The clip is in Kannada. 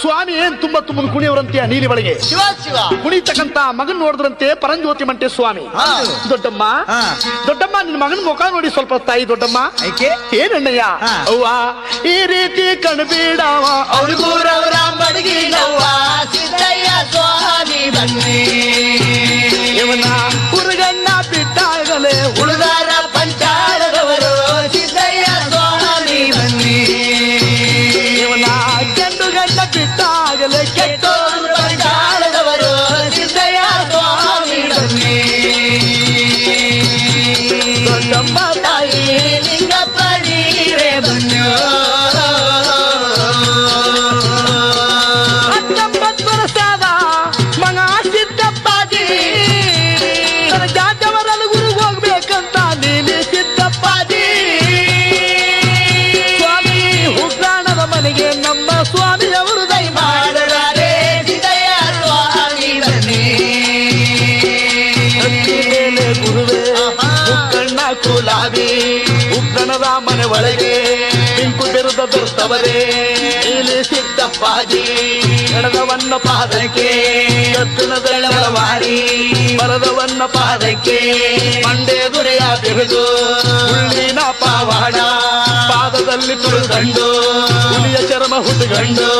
ಸ್ವಾಮಿ ಏನ್ ತುಂಬಾ ತುಂಬ ಕುಣಿಯವರಂತೆ ನೀಲಿ ಒಳಗೆ? ಶಿವ ಶಿವ. ಕುಣಿತಕ್ಕಂತ ಮಗನ್ ನೋಡಿದ್ರಂತೆ ಪರಂಜ್ಯೋತಿ ಮಂಟೆ ಸ್ವಾಮಿ. ದೊಡ್ಡಮ್ಮ. ದೊಡ್ಡಮ್ಮ ನಿನ್ ಮಗನ್ ಮುಖ ನೋಡಿ ಸ್ವಲ್ಪ ತಾಯಿ ದೊಡ್ಡಮ್ಮ. ಏನಣ್ಣಯ್ಯ. ಅವ್ವ ಈ ರೀತಿ ಕಣ್ಬೇಡವ ಅವ್ರಿಗೂರವರ ಬಡಗಿ ಹತ್ತೊಂಬತ್ತು ವರ್ಷದ ಮಗ ಸಿದ್ದಪ್ಪಾಜಿ ನನ್ನ ಜಾತವರಲ್ಲಿ ಗುರು ಹೋಗ್ಬೇಕಂತ ನೀಲಿ ಸಿದ್ದಪ್ಪಾಜಿ ಸ್ವಾಮಿ ಉಗ್ರಾಣದ ಕುಲಾಬಿ ಉಕ್ಕಣದ ಮನೆ ಒಳಗೆ ಬಿಂಕು ಬಿರುದ ದುರ್ತವರೇ. ಇಲ್ಲಿ ಸಿದ್ದಪ್ಪಾಜಿ ಎಡದವನ್ನ ಪಾದಕ್ಕೆ ಕತ್ತಿನ ಮಾರಿ ಮರದವನ್ನ ಪಾದಕ್ಕೆ ಮಂಡೆ ದುರೆಯ ಬಿರುದು ಹುಲ್ಲಿನ ಪಾವಾಡ, ಪಾದದಲ್ಲಿ ತುಳುಗಂಡು ಹುಲಿಯ ಚರ್ಮ ಹುಡುಗಂಡು